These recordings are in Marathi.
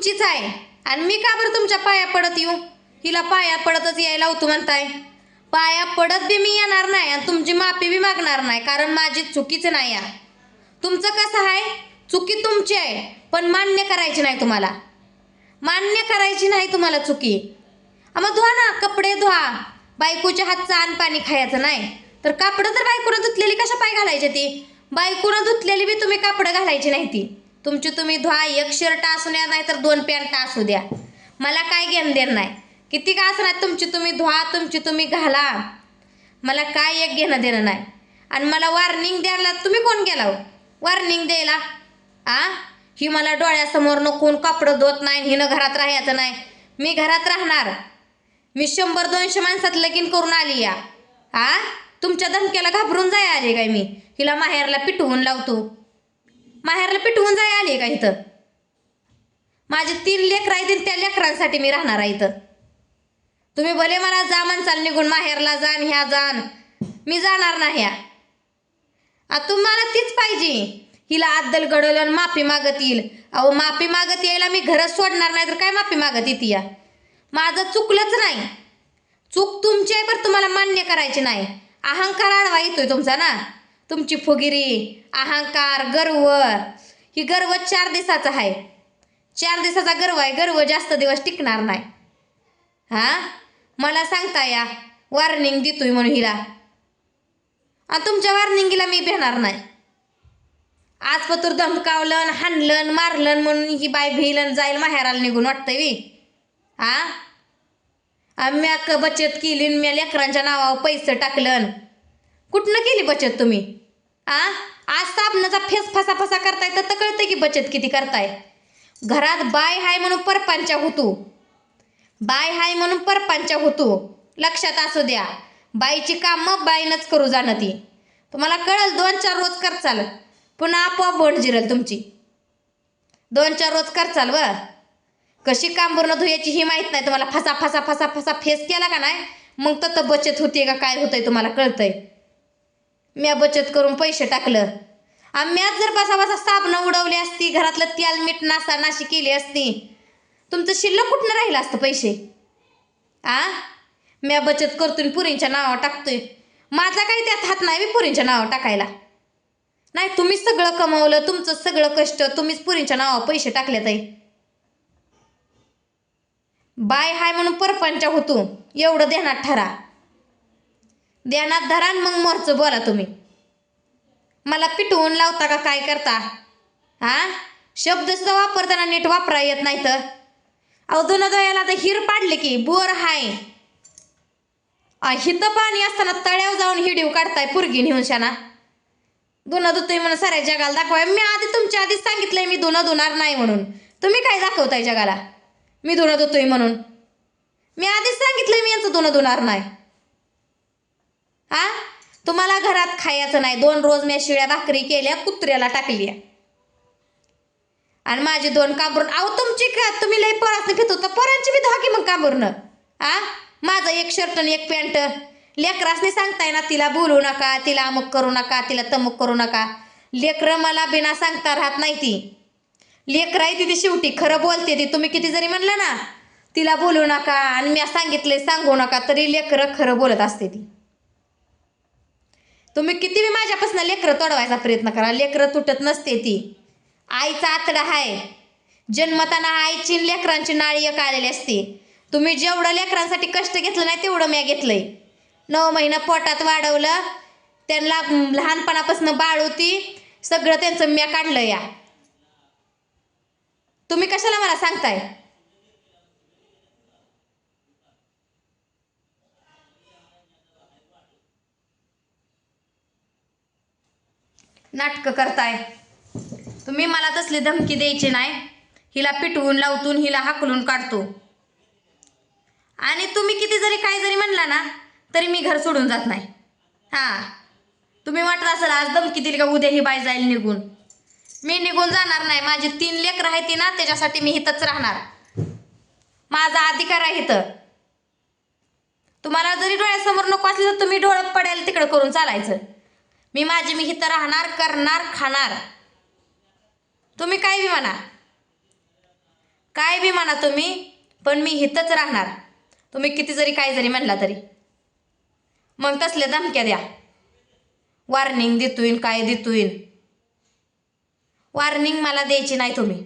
तुमचीच आहे. आणि मी का बरं तुमच्या पाया पडत येऊ? हिला पाया पडतच यायला होतो म्हणताय. पाया पडत बी मी येणार नाही आणि तुमची माफी बी मागणार नाही कारण माझी चुकीच नाही या तुमचं कसं आहे? चुकी तुमची आहे पण मान्य करायची नाही तुम्हाला. मान्य करायची नाही तुम्हाला चुकी. मग धुवा ना कपडे धुवा. बायकोच्या हातचं अन्न पाणी खायचं नाही. तर कापडं तर बायकोनं धुतलेली कशा पाय घालायची ती? बायकोनं धुतलेली बी तुम्ही कापडं घालायची नाही ती. तुमची तुम्ही धुवा एक शर्ट असू द्या नाही तर दोन पॅन्ट असू द्या. मला काय घेणं देणं नाही. किती का असणार तुमची तुम्ही धुवा तुमची तुम्ही घाला. मला काय एक घेणं देणं नाही. आणि मला वॉर्निंग द्यायला तुम्ही कोण गेला हो? वॉर्निंग द्यायला. आ? ही मला डोळ्यासमोर कोण कपडं धुत नाही हिनं घरात राहायचं नाही. मी घरात राहणार. मी शंभर दोनशे माणसात लगीन करून आली या. आ? तुमच्या धमक्याला घाबरून जाय आले काय मी? हिला माहेरला पिटवून लावतो. माहेरला पिटवून जाय आली का इथं? माझे तीन लेकरं आहेत त्या लेकरांसाठी मी राहणार आहे इथं. तुम्ही भले मला जा म्हणचाल निघून माहेरला जाण ह्या जाण मी जाणार नाही ह्या. तुम्हाला तीच पाहिजे. हिला आद्दल घडवलं आणि माफी मागत येईल. अहो माफी मागत यायला मी घरच सोडणार नाही तर काय माफी मागत येते या? माझं चुकलंच नाही. चूक तुमची आहे पण तुम्हाला मान्य करायची नाही. अहंकार आडवा येतोय तुमचा ना? तुमची फुगिरी अहंकार गर्व. ही गर्व चार दिवसाचा आहे. चार दिवसाचा गर्व आहे. गर्व जास्त दिवस टिकणार नाही. हा? मला सांगता या. वॉर्निंग देतोय म्हणून हिला. आणि तुमच्या वॉर्निंगीला मी भेणार नाही. आज पत्र धमकावलं हाणलं मारलं म्हणून ही बाय भिलन जाईल माहेराला निघून वाटतंय वी हा? आम्ही बचत केली आणि मी लेकरांच्या नावावर पैसे टाकलं कुठनं केली बचत तुम्ही? आ? आज साबणाचा फेस फसा फसा करताय तर कळतंय की बचत किती करताय? घरात बाय हाय म्हणून परपांच्या होतो. बाय हाय म्हणून परपांच्या होतो. लक्षात असू द्या. बाईची कामं बाईनच करू जाणं ती. तुम्हाला कळल दोन चार रोज करचाल. पुन्हा आपोआप बोंड जिरल तुमची. दोन चार रोज करचाल व? कशी काम पूर्ण धुयाची ही माहीत नाही. तुम्हाला फसा फसा फसा फसा फेस केला का नाही? मग तर बचत होते का? काय होतंय तुम्हाला कळतंय? म्या बचत करून पैसे टाकलं. आम्ही जर बसा बसा साबणं उडवली असती घरातलं त्याल मीठ नासा नाशी केली असती तुमचं शिल्लक कुठनं राहिलं असतं पैसे? आ? म्या बचत करतोय पुरींच्या नावावर टाकतोय. माझा काही त्यात हात नाही मी पुरींच्या नावावर टाकायला. नाही तुम्हीच सगळं कमावलं तुमचं सगळं कष्ट तुम्हीच पुरींच्या नावावर पैसे टाकले ताई. बाय हाय म्हणून परपंचा होतो. एवढं ध्यानात ठरा. ध्यानात धरा मग मोरचं बोला तुम्ही. मला पिटवून लावता का काय करता? हा शब्दच तर वापरताना नीट वापरा येत नाही तर अहो दोन दयाला तर हिर पाडले की बोर हाय. हिथं पाणी असताना तळ्यावर जाऊन हिडीव काढताय पुरगी नेऊन शाना. धुणं धुतोय म्हणून साऱ्या जगाला दाखवाय. मी आधी तुमच्या आधीच सांगितलंय मी धुणं धुणार नाही म्हणून. तुम्ही काय दाखवताय जगाला? मी धुणं धुतोय म्हणून. मी आधीच सांगितलंय मी यांचं धुणं धुणार नाही. हा? तुम्हाला घरात खायचं नाही. दोन रोज मी शिळ्या भाकरी केल्या कुत्र्याला टाकल्या. आणि माझी दोन कांबरून अहो तुमची का तुम्ही लई पोरासने फित तर पोरांची बी धहा की मग कांबरणं आ माझं एक शर्ट आणि एक पॅन्ट. लेकरासने सांगताय ना तिला बोलू नका तिला अमुक करू नका तिला तमुक करू नका. लेकरं मला बिना सांगता राहत नाही ती. लेकरं आहे ती शेवटी. खरं बोलते ती. तुम्ही किती जरी म्हणलं ना तिला बोलू नका आणि मी सांगितले सांगू नका तरी लेकरं खरं बोलत असते ती. तुम्ही किती बी माझ्यापासून लेकरं तोडवायचा प्रयत्न करा. लेकरं तुटत नसते ती. आईचा आतडा आहे जन्मताना आईची लेकरांची नाळी एक आलेली असते. तुम्ही जेवढं लेकरांसाठी कष्ट घेतलं नाही तेवढं म्या घेतलंय. नऊ महिना पोटात वाढवलं. त्यांना लहानपणापासून बाळ होती. सगळं त्यांचं म्या काढलं या. तुम्ही कशाला मला सांगताय? नाटकं करताय. तुम्ही मला तसली धमकी द्यायची नाही. हिला पिटवून लावतून हिला हाकलून काढतो. आणि तुम्ही किती जरी काय जरी म्हणला ना तरी मी घर सोडून जात नाही. हां. तुम्ही वाटत असेल आज धमकी दिली का उद्या ही बाय जाईल निघून. मी निघून जाणार नाही. माझी तीन लेकरं आहेत ती ना त्याच्यासाठी मी इथंच राहणार. माझा अधिकार आहे इथं. तुम्हाला जरी डोळ्यासमोर नको असले तर तुम्ही डोळं पडेल तिकडं करून चालायचं. मी माझी मी इथं राहणार करणार खाणार. तुम्ही काय बी म्हणा. काय बी म्हणा तुम्ही पण मी इथंच राहणार. तुम्ही किती जरी काय जरी म्हणला तरी. मग तसल्या धमक्या द्या. वॉर्निंग देतोय काय देतोय वॉर्निंग मला द्यायची नाही तुम्ही.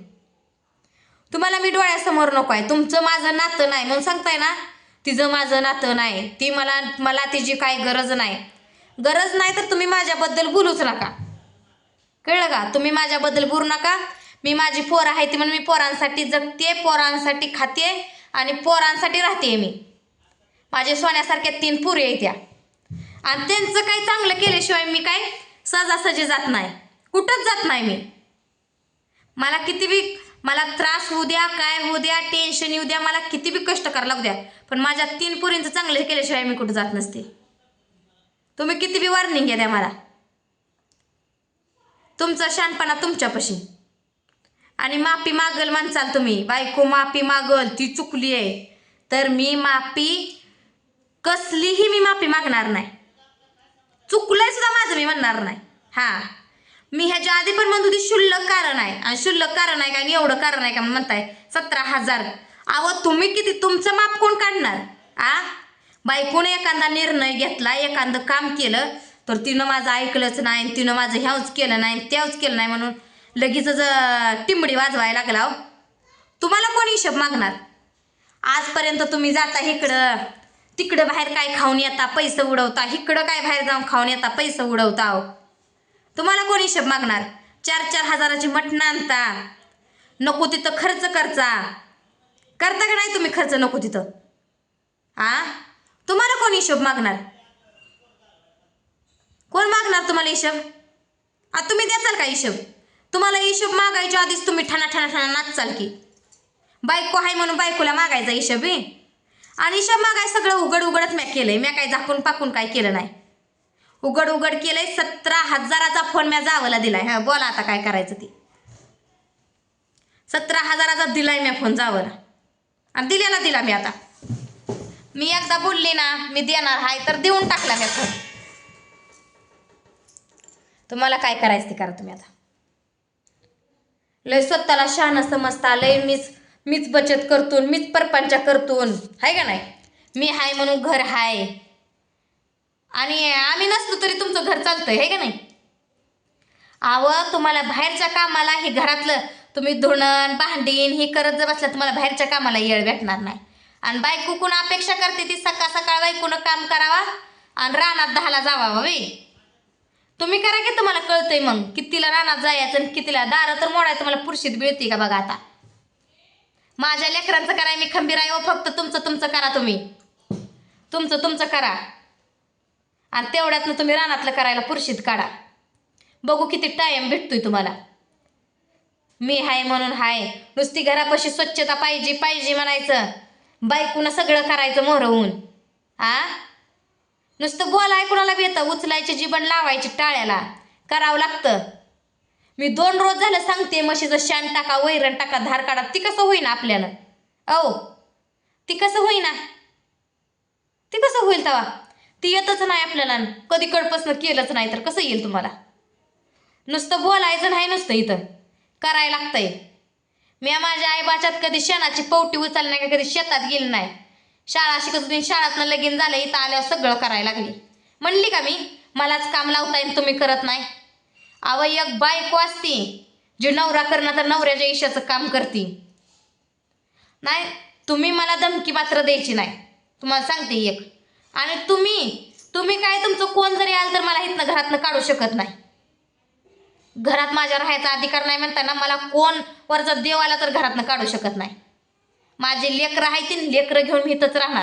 तुम्हाला मी डोळ्यासमोर नको आहे तुमचं माझं नातं नाही. म्हणून सांगताय ना तिचं माझं नातं नाही. ती मला मला तिची काय गरज नाही. गरज नाही तर तुम्ही माझ्याबद्दल बोलूच नका. कळलं का? तुम्ही माझ्याबद्दल बोलू नका. मी माझी पोरं आहे ती म्हणून मी पोरांसाठी जगते पोरांसाठी खाते आणि पोरांसाठी राहते मी. माझे सोन्यासारख्या तीन पुरी आहेत त्या. आणि त्यांचं काही चांगलं केल्याशिवाय मी काय सहजासहजी जात नाही. कुठंच जात नाही मी. मला किती बी मला त्रास होऊ द्या काय होऊ द्या टेन्शन येऊ द्या मला किती बी कष्ट करायला लागू द्या. पण माझ्या तीन पुरींचं चांगलं केल्याशिवाय मी कुठं जात नसते. तुम्ही किती बी वॉर्निंग घ्या द्या मला. तुमचा शानपणा तुमच्यापाशी. आणि माफी मागल म्हणचाल तुम्ही बायको माफी मागल ती चुकली आहे. तर मी माफी कसलीही मी माफी मागणार नाही. चुकलंय सुद्धा माझं मी म्हणणार नाही. हां. मी ह्याच्या आधी पण म्हणत होती शुल्लक कारण आहे. आणि शुल्लक कारण आहे का? आणि एवढं कारण आहे का? म्हणताय सतरा हजार. अहो तुम्ही किती तुमचं माप कोण काढणार? आ? बायकोने एखादा निर्णय घेतला एखादं काम केलं तर तिनं माझं ऐकलंच नाही तिनं माझं ह्याच केलं नाही त्याच केलं नाही म्हणून लगेचच टिंबडी वाजवायला लागला हो. तुम्हाला कोण हिशोब मागणार? आजपर्यंत तुम्ही जाता इकडं तिकडं बाहेर काय खाऊन येता पैसे उडवता इकडं काय बाहेर जाऊन खाऊन येता पैसे उडवता हो. तुम्हाला कोण हिशोब मागणार? चार चार हजाराची मटणं आणता नको तिथं खर्च करचा करता का नाही तुम्ही खर्च नको तिथं? आ? तुम्हाला कोण हिशोब मागणार? कोण मागणार तुम्हाला हिशोब? आ तुम्ही द्याचाल का हिशोब? तुम्हाला हिशोब मागायच्या आधीच तुम्ही ठाणा ठाणा ठाणा नाचचाल की. बायको आहे म्हणून बायकोला मागायचा हिशोब आहे आणि हिशोब मागाय सगळं उघड उघडच म्या केलंय. म्या काय झाकून पाकून काय केलं नाही. उघड उघड केलंय सतरा हजाराचा फोन म्या जावला दिलाय. हा बोला आता काय करायचं ते. सतरा हजाराचा दिलाय म्या फोन जावला. आणि दिलेला दिला मी आता. मी एकदा बोलली ना मी देणार हाय तर देऊन टाकला मी फोन तुम्हाला काय करायचं ते करा तुम्ही आता. लय स्वतःला शहाणं समजता लय मीच मीच बचत करतून मीच परपंचा करतून. हाय का नाही? मी हाय म्हणून घर हाय. आणि आम्ही नसलो तरी तुमचं घर चालतंय हे का नाही? आव तुम्हाला बाहेरच्या कामाला हे घरातलं तुम्ही धुणं भांडीन हे करत जर बसलं तुम्हाला बाहेरच्या कामाला येळ भेटणार नाही. आणि बायको कोण अपेक्षा करते ती सकाळ सकाळ बायकोनं काम करावा आणि रानात दहाला जावा वे. तुम्ही करा की तुम्हाला कळतंय मग कितीला रानात जायचं आणि कितीला दारं तर मोडायचं मला पुरशीत मिळते का बघा आता. माझ्या लेकरांचं कराय मी खंबीर आहे हो फक्त तुमचं तुमचं करा तुम्ही. तुमचं तुमचं करा. आणि तेवढ्यातनं तुम्ही रानातलं करायला पुरशीत काढा. बघू किती टाइम भेटतोय तुम्हाला. मी हाय म्हणून हाय. नुसती घरापाशी स्वच्छता पाहिजे पाहिजे म्हणायचं. बायकून सगळं करायचं मोहर आ? नुसतं बोलाय कुणाला बी येतं उचलायचे जीवन लावायची टाळ्याला. करावं लागतं. मी दोन रोज झालं सांगते म्हशीचं शान टाका वैरण टाका धार काढा. ती कसं होईना आपल्याला? औ ती कसं होईना? ती कसं होईल तवा? ती येतच नाही आपल्याला. कधी कडपासनं केलंच नाही तर कसं येईल तुम्हाला? नुसतं बोलायचं नाही नुसतं इथं. करायला लागतंय. मी माझ्या आईबाच्यात कधी शेणाची पवटी उचलली नाही का कधी शेतात गेली नाही. शाळा शिकत होती शाळातनं लगीन झालं इथं आल्यावर सगळं करायला लागली. म्हणली का मी मलाच काम लावता येईल तुम्ही करत नाही. अव एक बायको असती जी नवरा करणं तर नवऱ्याच्या इशाचं काम करती. नाही तुम्ही मला धमकी मात्र द्यायची नाही. तुम्हाला सांगते एक. आणि तुम्ही तुम्ही काय तुमचं कोण जरी आलं तर मला इथनं घरातनं काढू शकत नाही. घरात माझ्या राहायचा अधिकार नाही म्हणताना मला कोण वरचा देव आला तर घरातनं काढू शकत नाही. माझे लेकरं आहे ती लेकरं घेऊन मी इथंच राहणार.